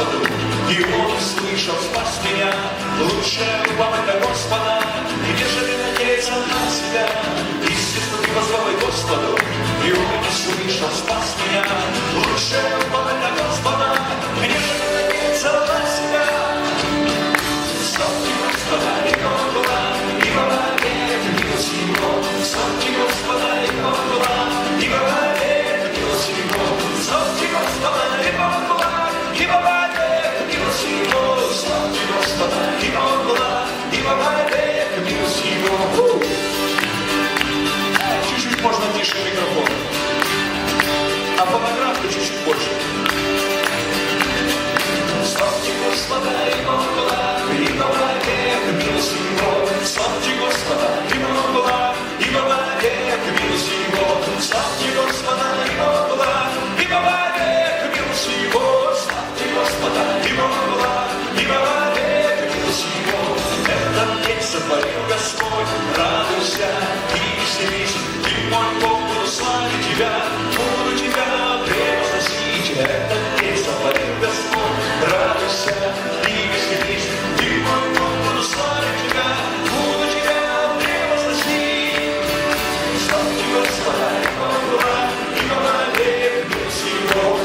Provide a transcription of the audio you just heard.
Господу, и Он услышал спас меня. Лучше упомать на Господа, нежели надеяться на себя. Естественно, ты позвал и Господу, и Он услышал спас меня. Лучше можно тише микрофон. А фонографку чуть-чуть больше. 이것은 알고 이것만 내 눈치로